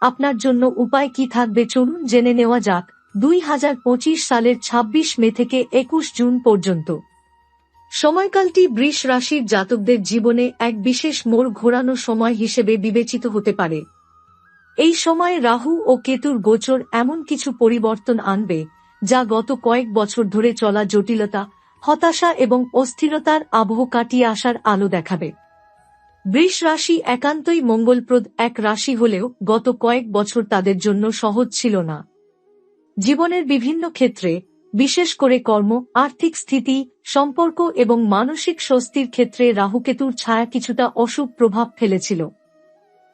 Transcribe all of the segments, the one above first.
আপনার জন্য উপায় কি থাকবে চলুন জেনে নেওয়া যাক, দুই হাজার পঁচিশ সালের ২৬ মে থেকে একুশ জুন পর্যন্ত। সময়কালটি বৃষ রাশির জাতকদের জীবনে এক বিশেষ মোড় ঘোরানো সময় হিসেবে বিবেচিত হতে পারে। এই সময় রাহু ও কেতুর গোচর এমন কিছু পরিবর্তন আনবে, যা গত কয়েক বছর ধরে চলা জটিলতা, হতাশা এবং অস্থিরতার আবহ কাটিয়ে আসার আলো দেখাবে। বৃষ রাশি একান্তই মঙ্গলপ্রদ। এক রাশি হলেও গত কয়েক বছর তাদের জন্য সহজ ছিল না। জীবনের বিভিন্ন ক্ষেত্রে, বিশেষ করে কর্ম, আর্থিক স্থিতি, সম্পর্ক এবং মানসিক স্বস্তির ক্ষেত্রে রাহুকেতুর ছায়া কিছুটা অশুভ প্রভাব ফেলেছিল।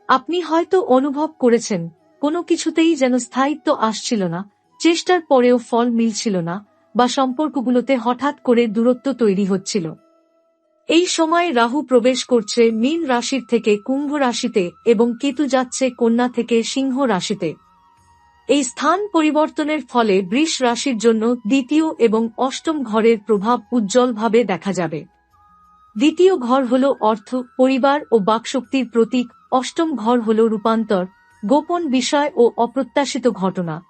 আপনি হয়তো অনুভব করেছেন, কোনো কিছুতেই যেন স্থায়িত্ব আসছিল না, চেষ্টার পরেও ফল মিলছিল না বা সম্পর্কগুলোতে হঠাৎ করে দূরত্ব তৈরি হচ্ছিল। এই সময় রাহু প্রবেশ করছে মীন রাশির থেকে কুম্ভ রাশিতে এবং কেতু যাচ্ছে কন্যা থেকে সিংহ রাশিতে। এই স্থান পরিবর্তনের ফলে বৃষ রাশির জন্য দ্বিতীয় এবং অষ্টম ঘরের প্রভাব উজ্জ্বলভাবে দেখা যাবে। দ্বিতীয় ঘর হল অর্থ, পরিবার ও বাকশক্তির প্রতীক, অষ্টম ঘর হল রূপান্তর, গোপন বিষয় ও অপ্রত্যাশিত ঘটনা।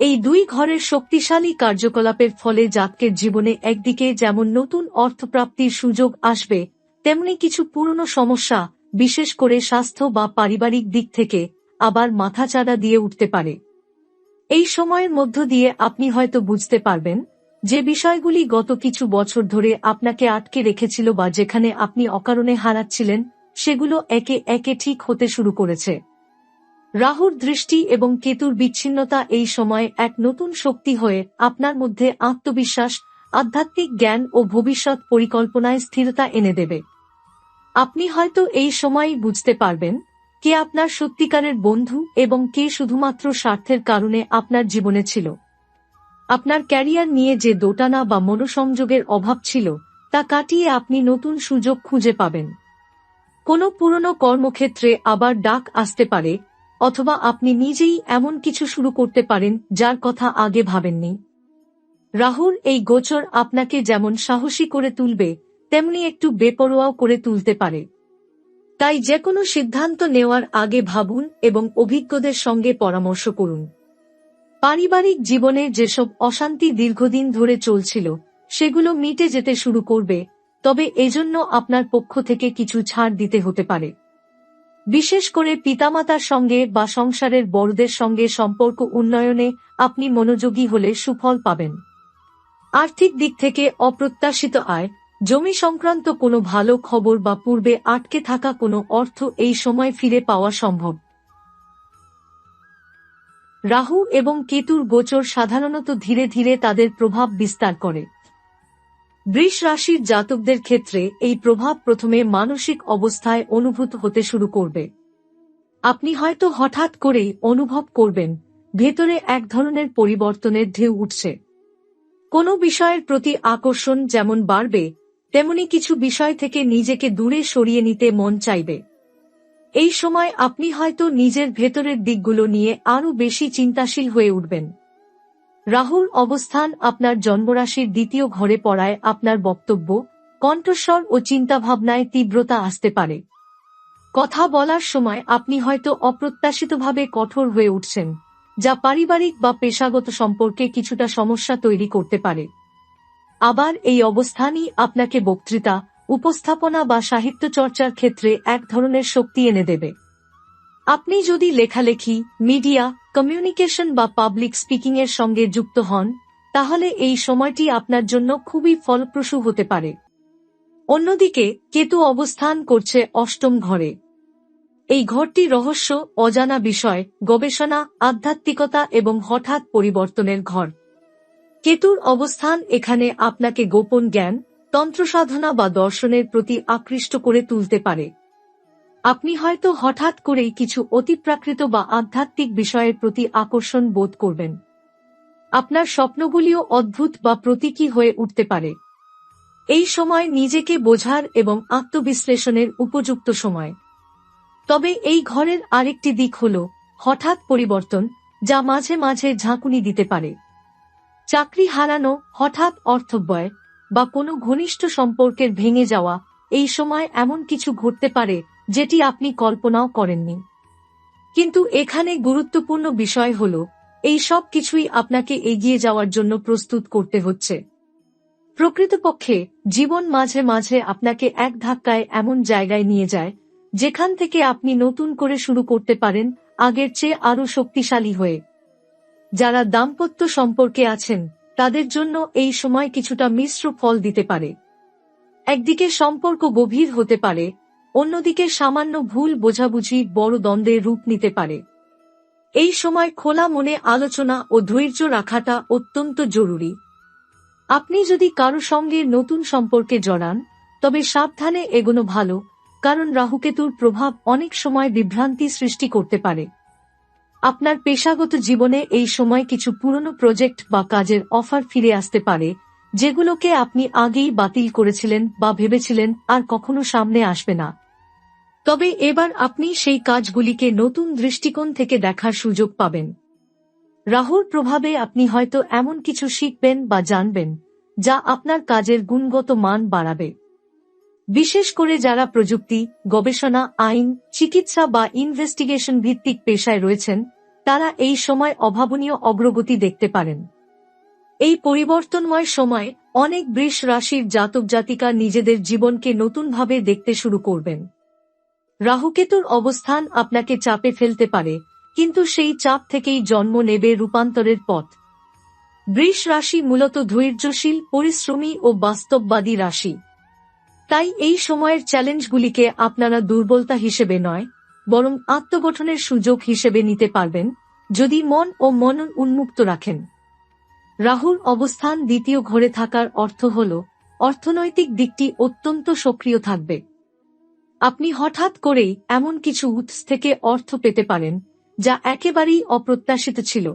এই দুই ঘরের শক্তিশালী কার্যকলাপের ফলে জাতকের জীবনে একদিকে যেমন নতুন অর্থপ্রাপ্তির সুযোগ আসবে, তেমনি কিছু পুরনো সমস্যা, বিশেষ করে স্বাস্থ্য বা পারিবারিক দিক থেকে, আবার মাথাচাড়া দিয়ে উঠতে পারে। এই সময়ের মধ্য দিয়ে আপনি হয়তো বুঝতে পারবেন যে বিষয়গুলি গত কিছু বছর ধরে আপনাকে আটকে রেখেছিল বা যেখানে আপনি অকারণে হারাচ্ছিলেন, সেগুলো একে একে ঠিক হতে শুরু করেছে। রাহুর দৃষ্টি এবং কেতুর বিচ্ছিন্নতা এই সময়ে এক নতুন শক্তি হয়ে আপনার মধ্যে আত্মবিশ্বাস, আধ্যাত্মিক জ্ঞান ও ভবিষ্যৎ পরিকল্পনায় স্থিরতা এনে দেবে। আপনি হয়তো এই সময়ই বুঝতে পারবেন কে আপনার সত্যিকারের বন্ধু এবং কে শুধুমাত্র স্বার্থের কারণে আপনার জীবনে ছিল। আপনার ক্যারিয়ার নিয়ে যে দোটানা বা মনোসংযোগের অভাব ছিল, তা কাটিয়ে আপনি নতুন সুযোগ খুঁজে পাবেন। কোনো পুরনো কর্মক্ষেত্রে আবার ডাক আসতে পারে অথবা আপনি নিজেই এমন কিছু শুরু করতে পারেন যার কথা আগে ভাবেননি। রাহুর এই গোচর আপনাকে যেমন সাহসী করে তুলবে, তেমনি একটু বেপরোয়াও করে তুলতে পারে। তাই যে কোনো সিদ্ধান্ত নেওয়ার আগে ভাবুন এবং অভিজ্ঞদের সঙ্গে পরামর্শ করুন। পারিবারিক জীবনে যেসব অশান্তি দীর্ঘদিন ধরে চলছিল, সেগুলো মিটে যেতে শুরু করবে, তবে এজন্য আপনার পক্ষ থেকে কিছু ছাড় দিতে হতে পারে। বিশেষ করে পিতামাতার সঙ্গে বা সংসারের বড়দের সঙ্গে সম্পর্ক উন্নয়নে আপনি মনোযোগী হলে সুফল পাবেন। আর্থিক দিক থেকে অপ্রত্যাশিত আয়, জমি সংক্রান্ত কোনো ভালো খবর বা পূর্বে আটকে থাকা কোনো অর্থ এই সময় ফিরে পাওয়া সম্ভব। রাহু এবং কেতুর গোচর সাধারণত ধীরে ধীরে তাদের প্রভাব বিস্তার করে। বৃষ রাশির জাতকদের ক্ষেত্রে এই প্রভাব প্রথমে মানসিক অবস্থায় অনুভূত হতে শুরু করবে। আপনি হয়তো হঠাৎ করেই অনুভব করবেন, ভেতরে এক ধরনের পরিবর্তনের ঢেউ উঠছে। কোনো বিষয়ের প্রতি আকর্ষণ যেমন বাড়বে, তেমনি কিছু বিষয় থেকে নিজেকে দূরে সরিয়ে নিতে মন চাইবে। এই সময় আপনি হয়তো নিজের ভেতরের দিকগুলো নিয়ে আরও বেশি চিন্তাশীল হয়ে উঠবেন। রাহুর অবস্থান আপনার জন্মরাশির দ্বিতীয় ঘরে পড়ায় আপনার বক্তব্য, কণ্ঠস্বর ও চিন্তাভাবনায় তীব্রতা আসতে পারে। কথা বলার সময় আপনি হয়তো অপ্রত্যাশিতভাবে কঠোর হয়ে উঠছেন, যা পারিবারিক বা পেশাগত সম্পর্কে কিছুটা সমস্যা তৈরি করতে পারে। আবার এই অবস্থানই আপনাকে বক্তৃতা, উপস্থাপনা বা সাহিত্য চর্চার ক্ষেত্রে এক ধরনের শক্তি এনে দেবে। আপনি যদি লেখালেখি, মিডিয়া, কমিউনিকেশন বা পাবলিক স্পিকিং এর সঙ্গে যুক্ত হন, তাহলে এই সময়টি আপনার জন্য খুবই ফলপ্রসূ হতে পারে। অন্যদিকে, কেতু অবস্থান করছে অষ্টম ঘরে। এই ঘরটি রহস্য, অজানা বিষয়, গবেষণা, আধ্যাত্মিকতা এবং হঠাৎ পরিবর্তনের ঘর। কেতুর অবস্থান এখানে আপনাকে গোপন জ্ঞান, তন্ত্রসাধনা বা দর্শনের প্রতি আকৃষ্ট করে তুলতে পারে। আপনি হয়তো হঠাৎ করেই কিছু অতিপ্রাকৃত বা আধ্যাত্মিক বিষয়ের প্রতি আকর্ষণ বোধ করবেন। আপনার স্বপ্নগুলিও অদ্ভুত বা প্রতীকী হয়ে উঠতে পারে। এই সময় নিজেকে বোঝার এবং আত্মবিশ্লেষণের উপযুক্ত সময়। তবে এই ঘরের আরেকটি দিক হল, হঠাৎ পরিবর্তন, যা মাঝে মাঝে ঝাঁকুনি দিতে পারে। চাকরি হারানো, হঠাৎ অর্থব্যয়, বা কোনো ঘনিষ্ঠ সম্পর্কের ভেঙে যাওয়া, এই সময় এমন কিছু ঘটতে পারে যেটি আপনি কল্পনাও করেননি। কিন্তু এখানে গুরুত্বপূর্ণ বিষয় হল, এই সব কিছুই আপনাকে এগিয়ে যাওয়ার জন্য প্রস্তুত করতে হচ্ছে। প্রকৃতপক্ষে, জীবন মাঝে মাঝে আপনাকে এক ধাক্কায় এমন জায়গায় নিয়ে যায়, যেখান থেকে আপনি নতুন করে শুরু করতে পারেন, আগের চেয়ে আরও শক্তিশালী হয়ে। যারা দাম্পত্য সম্পর্কে আছেন, তাদের জন্য এই সময় কিছুটা মিশ্র ফল দিতে পারে। একদিকে সম্পর্ক গভীর হতে পারে অন্যদিকে সামান্য ভুল বোঝাবুঝি বড় দ্বন্দ্বের রূপ নিতে পারে। এই সময় খোলা মনে আলোচনা ও ধৈর্য রাখাটা অত্যন্ত জরুরি। আপনি যদি কারও সঙ্গে নতুন সম্পর্কে জড়ান, তবে সাবধানে এগোনো ভালো, কারণ রাহুকেতুর প্রভাব অনেক সময় বিভ্রান্তি সৃষ্টি করতে পারে। আপনার পেশাগত জীবনে এই সময় কিছু পুরনো প্রজেক্ট বা কাজের অফার ফিরে আসতে পারে যেগুলোকে আপনি আগেই বাতিল করেছিলেন বা ভেবেছিলেন আর কখনো সামনে আসবে না। তবে এবার আপনি সেই কাজগুলিকে নতুন দৃষ্টিকোণ থেকে দেখার সুযোগ পাবেন। রাহুর প্রভাবে আপনি হয়তো এমন কিছু শিখবেন বা জানবেন, যা আপনার কাজের গুণগত মান বাড়াবে। বিশেষ করে যারা প্রযুক্তি, গবেষণা, আইন, চিকিৎসা বা ইনভেস্টিগেশন ভিত্তিক পেশায় রয়েছেন, তারা এই সময় অভাবনীয় অগ্রগতি দেখতে পারেন। এই পরিবর্তনময় সময় অনেক বৃষ রাশির জাতক জাতিকা নিজেদের জীবনকে নতুনভাবে দেখতে শুরু করবেন। রাহুকেতুর অবস্থান আপনাকে চাপে ফেলতে পারে, কিন্তু সেই চাপ থেকেই জন্ম নেবে রূপান্তরের পথ। বৃষ রাশি মূলত ধৈর্যশীল, পরিশ্রমী ও বাস্তববাদী রাশি। তাই এই সময়ের চ্যালেঞ্জগুলিকে আপনারা দুর্বলতা হিসেবে নয়, বরং আত্মগঠনের সুযোগ হিসেবে নিতে পারবেন, যদি মন ও মনন উন্মুক্ত রাখেন। রাহুর অবস্থান দ্বিতীয় ঘরে থাকার অর্থ হল, অর্থনৈতিক দিকটি অত্যন্ত সক্রিয় থাকবে। আপনি হঠাৎ করেই এমন কিছু উৎস থেকে অর্থ পেতে পারেন, যা একেবারেই অপ্রত্যাশিত ছিল।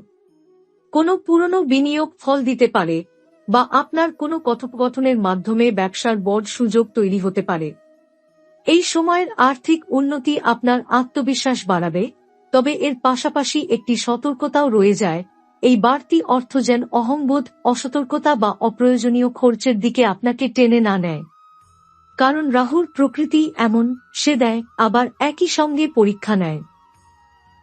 কোনো পুরনো বিনিয়োগ ফল দিতে পারে, বা আপনার কোনো কথোপকথনের মাধ্যমে ব্যবসার বড় সুযোগ তৈরি হতে পারে। এই সময়ের আর্থিক উন্নতি আপনার আত্মবিশ্বাস বাড়াবে, তবে এর পাশাপাশি একটি সতর্কতাও রয়ে যায় এই বাড়তি অর্থ যেন অহংবোধ, অসতর্কতা বা অপ্রয়োজনীয় খরচের দিকে আপনাকে টেনে না নেয়। কারণ রাহুর প্রকৃতি এমন, সে দেয়, আবার একই সঙ্গে পরীক্ষা নেয়।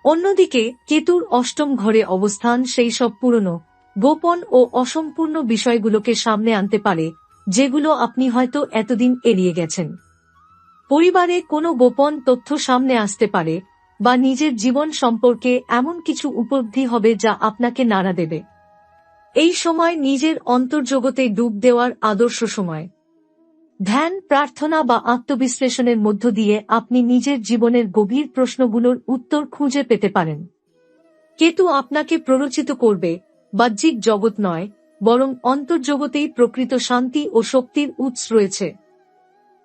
অন্যদিকে, কেতুর অষ্টম ঘরে অবস্থান সেই সব পুরনো, গোপন ও অসম্পূর্ণ বিষয়গুলোকে সামনে আনতে পারে, যেগুলো আপনি হয়তো এতদিন এড়িয়ে গেছেন। পরিবারে কোনো গোপন তথ্য সামনে আসতে পারে বা নিজের জীবন সম্পর্কে এমন কিছু উপলব্ধি হবে যা আপনাকে নাড়া দেবে। এই সময় নিজের অন্তর্জগতে ডুব দেওয়ার আদর্শ সময়। ধ্যান, প্রার্থনা বা আত্মবিশ্লেষণের মধ্য দিয়ে আপনি নিজের জীবনের গভীর প্রশ্নগুলোর উত্তর খুঁজে পেতে পারেন। কেতু আপনাকে প্ররোচিত করবে, বাহ্যিক জগৎ নয়, বরং অন্তর্জগতেই প্রকৃত শান্তি ও শক্তির উৎস রয়েছে।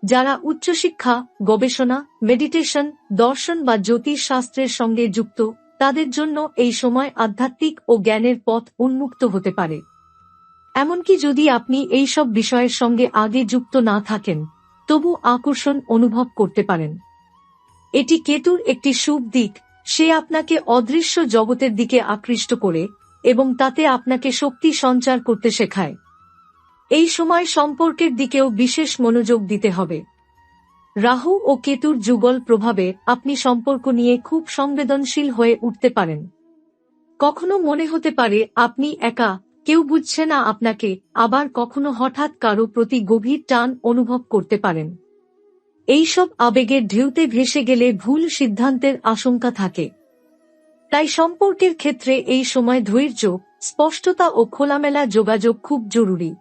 যারা উচ্চশিক্ষা, গবেষণা, মেডিটেশন, দর্শন বা জ্যোতিষ শাস্ত্রের সঙ্গে যুক্ত, তাদের জন্য এই সময় আধ্যাত্মিক ও জ্ঞানের পথ উন্মুক্ত হতে পারে। এমনকি যদি আপনি এই সব বিষয়ের সঙ্গে আগে যুক্ত না থাকেন, তবু আকর্ষণ অনুভব করতে পারেন। এটি কেতুর একটি শুভ দিক, সে আপনাকে অদৃশ্য জগতের দিকে আকৃষ্ট করে এবং তাতে আপনাকে শক্তি সঞ্চার করতে শেখায়। এই সময় সম্পর্কের দিকেও বিশেষ মনোযোগ দিতে হবে। রাহু ও কেতুর যুগল প্রভাবে আপনি সম্পর্ক নিয়ে খুব সংবেদনশীল হয়ে উঠতে পারেন। কখনো মনে হতে পারে আপনি একা, কেউ বুঝছে না আপনাকে, আবার কখনো হঠাৎ কারও প্রতি গভীর টান অনুভব করতে পারেন। এইসব আবেগের ঢেউতে ভেসে গেলে ভুল সিদ্ধান্তের আশঙ্কা থাকে। তাই সম্পর্কের ক্ষেত্রে এই সময় ধৈর্য, স্পষ্টতা ও খোলামেলা যোগাযোগ খুব জরুরি।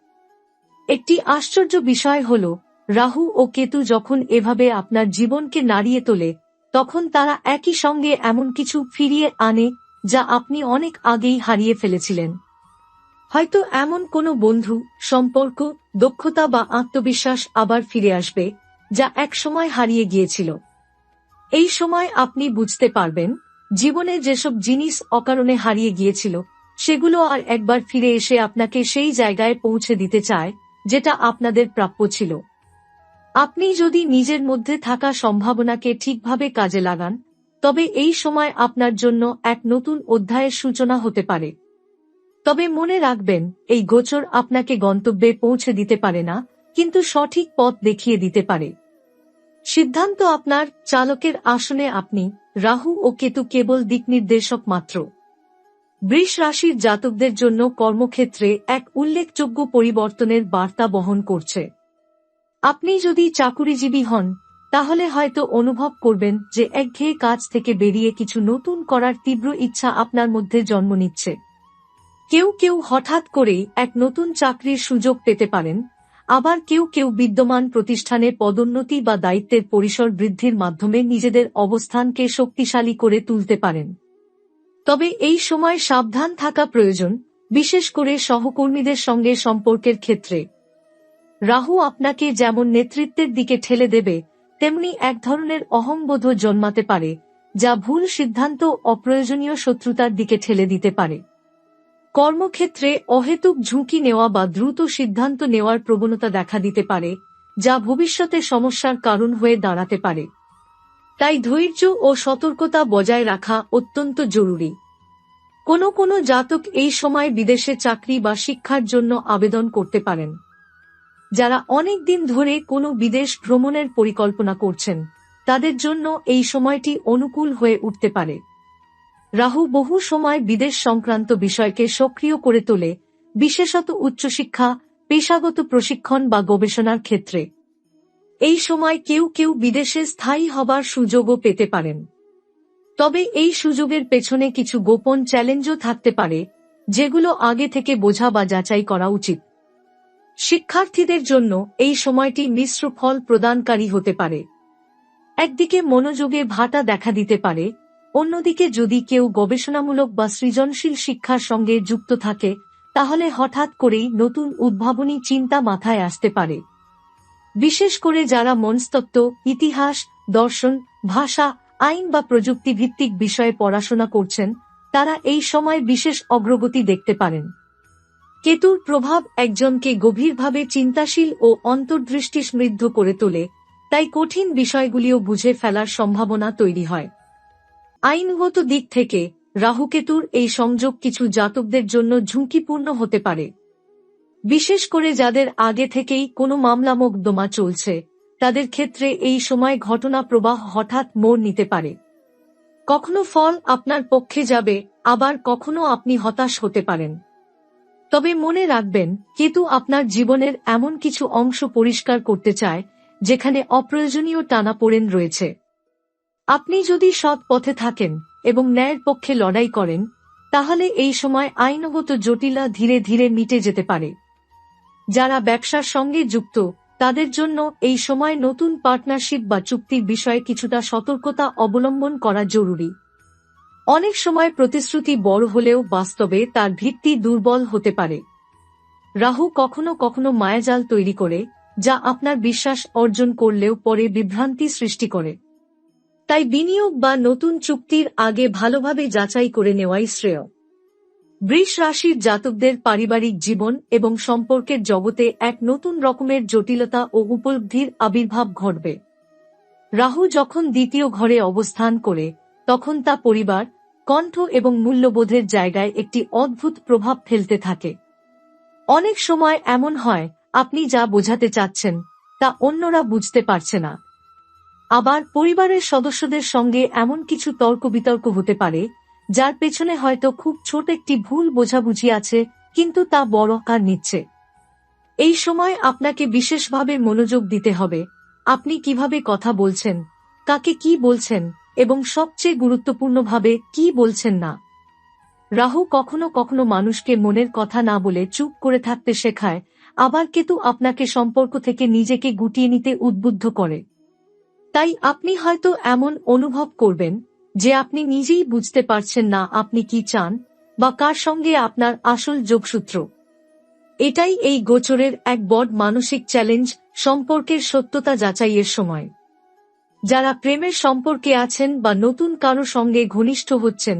একটি আশ্চর্য বিষয় হল, রাহু ও কেতু যখন এভাবে আপনার জীবনকে নাড়িয়ে তোলে, তখন তারা একই সঙ্গে এমন কিছু ফিরিয়ে আনে যা আপনি অনেক আগেই হারিয়ে ফেলেছিলেন। হয়তো এমন কোনো বন্ধু, সম্পর্ক, দক্ষতা বা আত্মবিশ্বাস আবার ফিরে আসবে, যা একসময় হারিয়ে গিয়েছিল। এই সময় আপনি বুঝতে পারবেন, জীবনে যেসব জিনিস অকারণে হারিয়ে গিয়েছিল, সেগুলো আর একবার ফিরে এসে আপনাকে সেই জায়গায় পৌঁছে দিতে চায় যেটা আপনাদের প্রাপ্য ছিল। আপনি যদি নিজের মধ্যে থাকা সম্ভাবনাকে ঠিকভাবে কাজে লাগান, তবে এই সময় আপনার জন্য এক নতুন অধ্যায়ের সূচনা হতে পারে। তবে মনে রাখবেন, এই গোচর আপনাকে গন্তব্যে পৌঁছে দিতে পারে না, কিন্তু সঠিক পথ দেখিয়ে দিতে পারে। সিদ্ধান্ত আপনার চালকের আসনে আপনি, রাহু ও কেতু কেবল দিক নির্দেশক মাত্র। বৃষ রাশির জাতকদের জন্য কর্মক্ষেত্রে এক উল্লেখযোগ্য পরিবর্তনের বার্তা বহন করছে। আপনি যদি চাকুরিজীবী হন, তাহলে হয়তো অনুভব করবেন যে একঘেয়ে কাজ থেকে বেরিয়ে কিছু নতুন করার তীব্র ইচ্ছা আপনার মধ্যে জন্ম নিচ্ছে। কেউ কেউ হঠাৎ করেই এক নতুন চাকরির সুযোগ পেতে পারেন, আবার কেউ কেউ বিদ্যমান প্রতিষ্ঠানে পদোন্নতি বা দায়িত্বের পরিসর বৃদ্ধির মাধ্যমে নিজেদের অবস্থানকে শক্তিশালী করে তুলতে পারেন। তবে এই সময় সাবধান থাকা প্রয়োজন, বিশেষ করে সহকর্মীদের সঙ্গে সম্পর্কের ক্ষেত্রে। রাহু আপনাকে যেমন নেতৃত্বের দিকে ঠেলে দেবে, তেমনি এক ধরনের অহংবোধ জন্মাতে পারে, যা ভুল সিদ্ধান্ত, অপ্রয়োজনীয় শত্রুতার দিকে ঠেলে দিতে পারে। কর্মক্ষেত্রে অহেতুক ঝুঁকি নেওয়া বা দ্রুত সিদ্ধান্ত নেওয়ার প্রবণতা দেখা দিতে পারে, যা ভবিষ্যতে সমস্যার কারণ হয়ে দাঁড়াতে পারে। তাই ধৈর্য ও সতর্কতা বজায় রাখা অত্যন্ত জরুরি। কোনো কোনো জাতক এই সময় বিদেশে চাকরি বা শিক্ষার জন্য আবেদন করতে পারেন। যারা অনেক দিন ধরে কোনো বিদেশ ভ্রমণের পরিকল্পনা করছেন, তাদের জন্য এই সময়টি অনুকূল হয়ে উঠতে পারে। রাহু বহু সময় বিদেশ সংক্রান্ত বিষয়কে সক্রিয় করে তোলে, বিশেষত উচ্চশিক্ষা, পেশাগত প্রশিক্ষণ বা গবেষণার ক্ষেত্রে। এই সময় কেউ কেউ বিদেশে স্থায়ী হবার সুযোগও পেতে পারেন। তবে এই সুযোগের পেছনে কিছু গোপন চ্যালেঞ্জও থাকতে পারে, যেগুলো আগে থেকে বোঝা বা যাচাই করা উচিত। শিক্ষার্থীদের জন্য এই সময়টি মিশ্র ফল প্রদানকারী হতে পারে। একদিকে মনোযোগে ভাটা দেখা দিতে পারে, অন্যদিকে যদি কেউ গবেষণামূলক বা সৃজনশীল শিক্ষার সঙ্গে যুক্ত থাকে, তাহলে হঠাৎ করেই নতুন উদ্ভাবনী চিন্তা মাথায় আসতে পারে। বিশেষ করে যারা মনস্তত্ত্ব, ইতিহাস, দর্শন, ভাষা, আইন বা প্রযুক্তি ভিত্তিক বিষয়ে পড়াশোনা করছেন, তারা এই সময় বিশেষ অগ্রগতি দেখতে পারেন। কেতুর প্রভাব একজনকে গভীরভাবে চিন্তাশীল ও অন্তর্দৃষ্টি সমৃদ্ধ করে তোলে, তাই কঠিন বিষয়গুলিও বুঝে ফেলার সম্ভাবনা তৈরি হয়। আইনগত দিক থেকে রাহুকেতুর এই সংযোগ কিছু জাতকদের জন্য ঝুঁকিপূর্ণ হতে পারে। বিশেষ করে যাদের আগে থেকেই কোনো মামলা মোকদ্দমা চলছে, তাদের ক্ষেত্রে এই সময় ঘটনা প্রবাহ হঠাৎ মোড় নিতে পারে। কখনো ফল আপনার পক্ষে যাবে, আবার কখনো আপনি হতাশ হতে পারেন। তবে মনে রাখবেন, কেতু আপনার জীবনের এমন কিছু অংশ পরিষ্কার করতে চায়, যেখানে অপ্রয়োজনীয় টানা টানাপোড়েন রয়েছে। আপনি যদি সৎ পথে থাকেন এবং ন্যায়ের পক্ষে লড়াই করেন, তাহলে এই সময় আইনগত জটিলা ধীরে ধীরে মিটে যেতে পারে। যারা ব্যবসার সঙ্গে যুক্ত, তাদের জন্য এই সময় নতুন পার্টনারশিপ বা চুক্তির বিষয়ে কিছুটা সতর্কতা অবলম্বন করা জরুরি। অনেক সময় প্রতিশ্রুতি বড় হলেও বাস্তবে তার ভিত্তি দুর্বল হতে পারে। রাহু কখনো কখনো মায়াজাল তৈরি করে, যা আপনার বিশ্বাস অর্জন করলেও পরে বিভ্রান্তি সৃষ্টি করে। তাই বিনিয়োগ বা নতুন চুক্তির আগে ভালোভাবে যাচাই করে নেওয়াই শ্রেয়। বৃষ রাশির জাতকদের পারিবারিক জীবন এবং সম্পর্কের জগতে এক নতুন রকমের জটিলতা ও উপলব্ধির আবির্ভাব ঘটবে। রাহু যখন দ্বিতীয় ঘরে অবস্থান করে, তখন তা পরিবার, কণ্ঠ এবং মূল্যবোধের জায়গায় একটি অদ্ভুত প্রভাব ফেলতে থাকে। অনেক সময় এমন হয়, আপনি যা বোঝাতে চাচ্ছেন, তা অন্যরা বুঝতে পারছে না। আবার পরিবারের সদস্যদের সঙ্গে এমন কিছু তর্ক বিতর্ক হতে পারে যার পেছনে হয়তো খুব ছোট একটি ভুল বোঝাবুঝি আছে, কিন্তু তা বড় আকার নিচ্ছে। এই সময় আপনাকে বিশেষভাবে মনোযোগ দিতে হবে। আপনি কীভাবে কথা বলছেন, কাকে কি বলছেন, এবং সবচেয়ে গুরুত্বপূর্ণভাবে কি বলছেন না? রাহু কখনো কখনো মানুষকে মনের কথা না বলে চুপ করে থাকতে শেখায়, আবার কেতু আপনাকে সম্পর্ক থেকে নিজেকে গুটিয়ে নিতে উদ্বুদ্ধ করে। তাই আপনি হয়তো এমন অনুভব করবেন যে আপনি নিজেই বুঝতে পারছেন না আপনি কি চান, বা কার সঙ্গে আপনার আসল যোগসূত্র। এটাই এই গোচরের এক বড় মানসিক চ্যালেঞ্জ সম্পর্কের সত্যতা যাচাইয়ের সময়। যারা প্রেমের সম্পর্কে আছেন বা নতুন কারও সঙ্গে ঘনিষ্ঠ হচ্ছেন,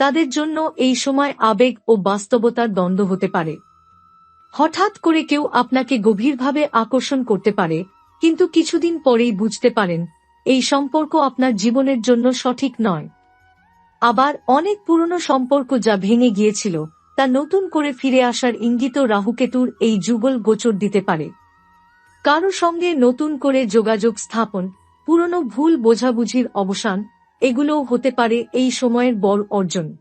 তাদের জন্য এই সময় আবেগ ও বাস্তবতার দ্বন্দ্ব হতে পারে। হঠাৎ করে কেউ আপনাকে গভীরভাবে আকর্ষণ করতে পারে, কিন্তু কিছুদিন পরেই বুঝতে পারেন এই সম্পর্ক আপনার জীবনের জন্য সঠিক নয়। আবার অনেক পুরনো সম্পর্ক যা ভেঙে গিয়েছিল, তা নতুন করে ফিরে আসার ইঙ্গিত রাহুকেতুর এই যুগল গোচর দিতে পারে। কারও সঙ্গে নতুন করে যোগাযোগ স্থাপন, পুরনো ভুল বোঝাবুঝির অবসান, এগুলোও হতে পারে এই সময়ের বড় অর্জন।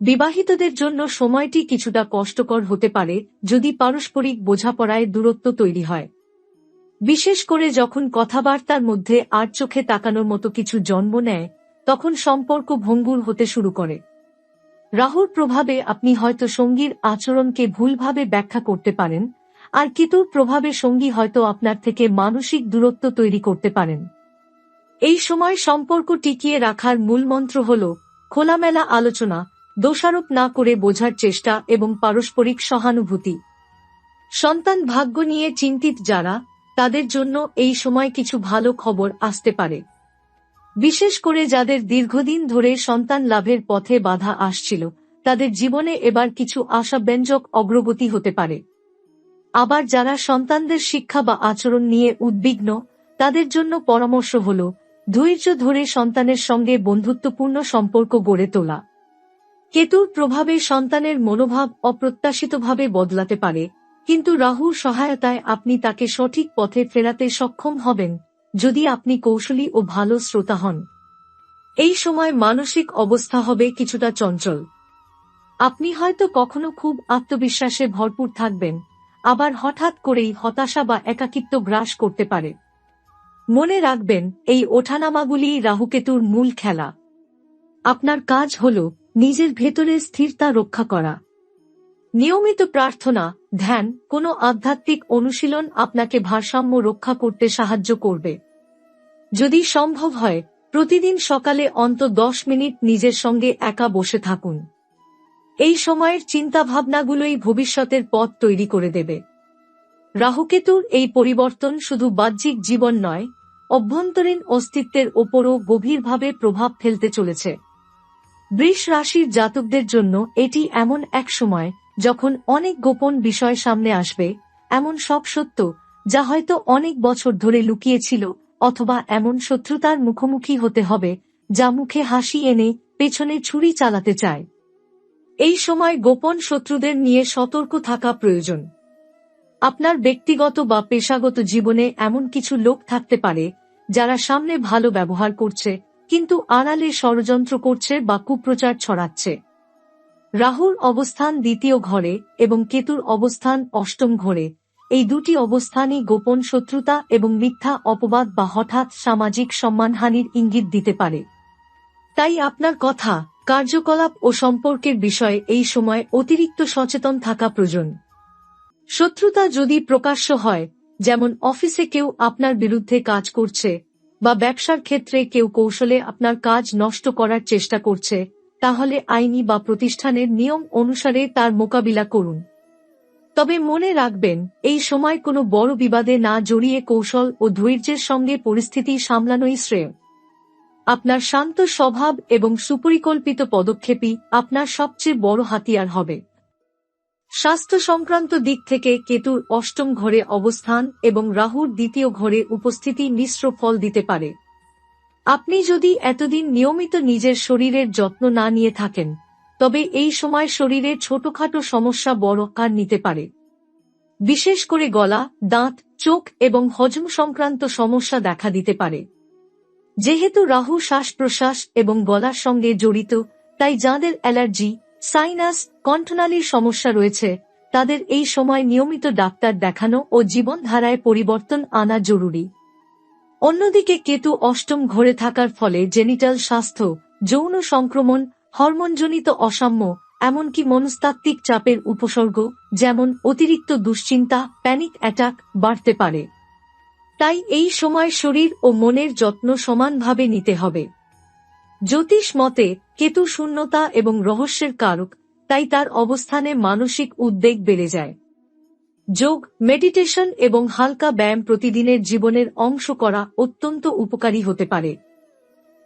বিবাহিতদের জন্য সময়টি কিছুটা কষ্টকর হতে পারে যদি পারস্পরিক বোঝাপড়ায় দূরত্ব তৈরি হয়। বিশেষ করে যখন কথাবার্তার মধ্যে আর চোখে তাকানোর মতো কিছু জন্ম নেয়, তখন সম্পর্ক ভঙ্গুর হতে শুরু করে। রাহুর প্রভাবে আপনি হয়তো সঙ্গীর আচরণকে ভুলভাবে ব্যাখ্যা করতে পারেন, আর কেতুর প্রভাবে সঙ্গী হয়তো আপনার থেকে মানসিক দূরত্ব তৈরি করতে পারেন। এই সময় সম্পর্ক টিকিয়ে রাখার মূল মন্ত্র হল, খোলামেলা আলোচনা, দোষারোপ না করে বোঝার চেষ্টা এবং পারস্পরিক সহানুভূতি। সন্তান ভাগ্য নিয়ে চিন্তিত যারা তাদের জন্য এই সময় কিছু ভালো খবর আসতে পারে। বিশেষ করে যাদের দীর্ঘদিন ধরে সন্তান লাভের পথে বাধা আসছিল, তাদের জীবনে এবার কিছু আশাব্যঞ্জক অগ্রগতি হতে পারে। আবার যারা সন্তানদের শিক্ষা বা আচরণ নিয়ে উদ্বিগ্ন, তাদের জন্য পরামর্শ হল, ধৈর্য ধরে সন্তানের সঙ্গে বন্ধুত্বপূর্ণ সম্পর্ক গড়ে তোলা। কেতুর প্রভাবে সন্তানের মনোভাব অপ্রত্যাশিতভাবে বদলাতে পারে কিন্তু রাহুর সহায়তায় আপনি তাকে সঠিক পথে ফেরাতে সক্ষম হবেন, যদি আপনি কৌশলী ও ভালো শ্রোতা হন। এই সময় মানসিক অবস্থা হবে কিছুটা চঞ্চল। আপনি হয়তো কখনো খুব আত্মবিশ্বাসে ভরপুর থাকবেন, আবার হঠাৎ করেই হতাশা বা একাকিত্ব গ্রাস করতে পারে। মনে রাখবেন, এই ওঠানামাগুলি রাহুকেতুর মূল খেলা। আপনার কাজ হল নিজের ভেতরে স্থিরতা রক্ষা করা। নিয়মিত প্রার্থনা, ধ্যান, কোনো আধ্যাত্মিক অনুশীলন আপনাকে ভারসাম্য রক্ষা করতে সাহায্য করবে। যদি সম্ভব হয়, প্রতিদিন সকালে অন্ত দশ মিনিট নিজের সঙ্গে একা বসে থাকুন। এই সময়ের চিন্তাভাবনাগুলোই ভবিষ্যতের পথ তৈরি করে দেবে। রাহুকেতুর এই পরিবর্তন শুধু বাহ্যিক জীবন নয়, অভ্যন্তরীণ অস্তিত্বের ওপরও গভীরভাবে প্রভাব ফেলতে চলেছে। বৃষ রাশির জাতকদের জন্য এটি এমন এক সময় যখন অনেক গোপন বিষয় সামনে আসবে, এমন সব সত্য যা হয়তো অনেক বছর ধরে লুকিয়েছিল অথবা এমন শত্রুতার মুখোমুখি হতে হবে যা মুখে হাসি এনে পেছনে ছুরি চালাতে চায়। এই সময় গোপন শত্রুদের নিয়ে সতর্ক থাকা প্রয়োজন। আপনার ব্যক্তিগত বা পেশাগত জীবনে এমন কিছু লোক থাকতে পারে যারা সামনে ভালো ব্যবহার করছে, কিন্তু আড়ালে ষড়যন্ত্র করছে বা কুপ্রচার ছড়াচ্ছে। রাহুর অবস্থান দ্বিতীয় ঘরে এবং কেতুর অবস্থান অষ্টম ঘরে। এই দুটি অবস্থানই গোপন শত্রুতা এবং মিথ্যা অপবাদ বা হঠাৎ সামাজিক সম্মানহানির ইঙ্গিত দিতে পারে। তাই আপনার কথা, কার্যকলাপ ও সম্পর্কের বিষয়ে এই সময় অতিরিক্ত সচেতন থাকা প্রয়োজন। শত্রুতা যদি প্রকাশ্য হয়, যেমন অফিসে কেউ আপনার বিরুদ্ধে কাজ করছে বা ব্যবসার ক্ষেত্রে কেউ কৌশলে আপনার কাজ নষ্ট করার চেষ্টা করছে তাহলে আইনি বা প্রতিষ্ঠানের নিয়ম অনুসারে তার মোকাবিলা করুন। তবে মনে রাখবেন, এই সময় কোনো বড় বিবাদে না জড়িয়ে কৌশল ও ধৈর্যের সঙ্গে পরিস্থিতি সামলানোই শ্রেয়। আপনার শান্ত স্বভাব এবং সুপরিকল্পিত পদক্ষেপই আপনার সবচেয়ে বড় হাতিয়ার হবে। স্বাস্থ্য সংক্রান্ত দিক থেকে কেতুর অষ্টম ঘরে অবস্থান এবং রাহুর দ্বিতীয় ঘরে উপস্থিতি মিশ্র ফল দিতে পারে। আপনি যদি এতদিন নিয়মিত নিজের শরীরের যত্ন না নিয়ে থাকেন, তবে এই সময় শরীরে ছোটখাটো সমস্যা বড় কার নিতে পারে। বিশেষ করে গলা, দাঁত, চোখ এবং হজম সংক্রান্ত সমস্যা দেখা দিতে পারে। যেহেতু রাহু শ্বাস প্রশ্বাস এবং গলার সঙ্গে জড়িত, তাই যাঁদের অ্যালার্জি, সাইনাস, কণ্ঠনালীর সমস্যা রয়েছে, তাদের এই সময় নিয়মিত ডাক্তার দেখানো ও জীবনধারায় পরিবর্তন আনা জরুরি। অন্যদিকে কেতু অষ্টম ঘরে থাকার ফলে জেনিটাল স্বাস্থ্য, যৌন সংক্রমণ, হরমোনজনিত অসাম্য, এমনকি মনস্তাত্ত্বিক চাপের উপসর্গ, যেমন অতিরিক্ত দুশ্চিন্তা, প্যানিক অ্যাটাক, বাড়তে পারে। তাই এই সময় শরীর ও মনের যত্ন সমানভাবে নিতে হবে। জ্যোতিষ মতে, কেতু শূন্যতা এবং রহস্যের কারক, তাই তার অবস্থানে মানসিক উদ্বেগ বেড়ে যায়। যোগ, মেডিটেশন এবং হালকা ব্যায়াম প্রতিদিনের জীবনের অংশ করা অত্যন্ত উপকারী হতে পারে।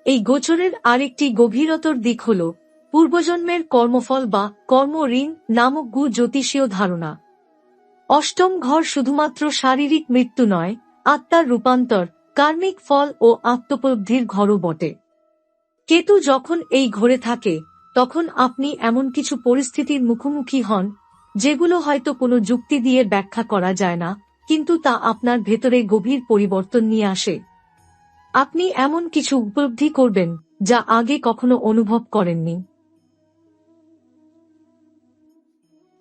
এই গোচরের আরেকটি গভীরতর দিক হল পূর্বজন্মের কর্মফল বা কর্ম ঋণ নামক গু জ্যোতিষীয় ধারণা। অষ্টম ঘর শুধুমাত্র শারীরিক মৃত্যু নয়, আত্মার রূপান্তর, কার্মিক ফল ও আত্মোপলব্ধির ঘরও বটে। কেতু যখন এই ঘরে থাকে, তখন আপনি এমন কিছু পরিস্থিতির মুখোমুখি হন যেগুলো হয়তো কোনো যুক্তি দিয়ে ব্যাখ্যা করা যায় না, কিন্তু তা আপনার ভেতরে গভীর পরিবর্তন নিয়ে আসে। আপনি এমন কিছু উপলব্ধি করবেন, যা আগে কখনো অনুভব করেননি।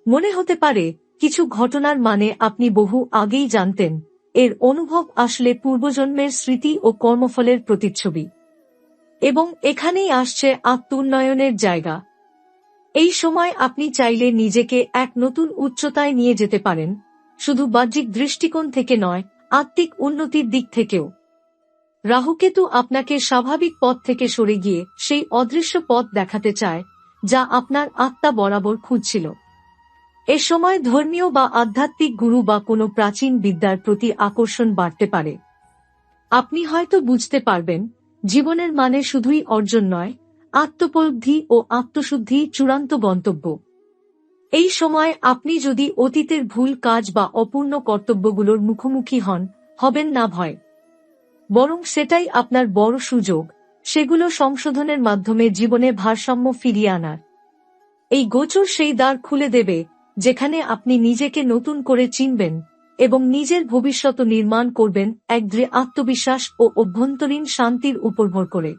মনে হতে পারে, কিছু ঘটনার মানে আপনি বহু আগেই জানতেন, এর অনুভব আসলে পূর্বজন্মের স্মৃতি ও কর্মফলের প্রতিচ্ছবি। এবং এখানেই আসছে আত্মোন্নয়নের জায়গা। এই সময় আপনি চাইলে নিজেকে এক নতুন উচ্চতায় নিয়ে যেতে পারেন, শুধু বাহ্যিক দৃষ্টিকোণ থেকে নয়, আত্মিক উন্নতির দিক থেকেও। রাহুকেতু আপনাকে স্বাভাবিক পথ থেকে সরে গিয়ে সেই অদৃশ্য পথ দেখাতে চায়, যা আপনার আত্মা বরাবর খুঁজছিল। এ সময় ধর্মীয় বা আধ্যাত্মিক গুরু বা কোনো প্রাচীন বিদ্যার প্রতি আকর্ষণ বাড়তে পারে। আপনি হয়তো বুঝতে পারবেন, জীবনের মানে শুধুই অর্জন নয় আত্মোপলব্ধি ও আত্মশুদ্ধি চূড়ান্ত গন্তব্য। এই সময় আপনি যদি অতীতের ভুল কাজ বা অপূর্ণ কর্তব্যগুলোর মুখোমুখি হন, হবেন না ভয়। বরং সেটাই আপনার বড় সুযোগ, সেগুলো সংশোধনের মাধ্যমে জীবনে ভারসাম্য ফিরিয়ে আনার। এই গোচর সেই দ্বার খুলে দেবে, যেখানে আপনি নিজেকে নতুন করে চিনবেন এবং নিজের ভবিষ্যৎ নির্মাণ করবেন এক দৃঢ় আত্মবিশ্বাস ও অভ্যন্তরীণ শান্তির উপর ভর করে।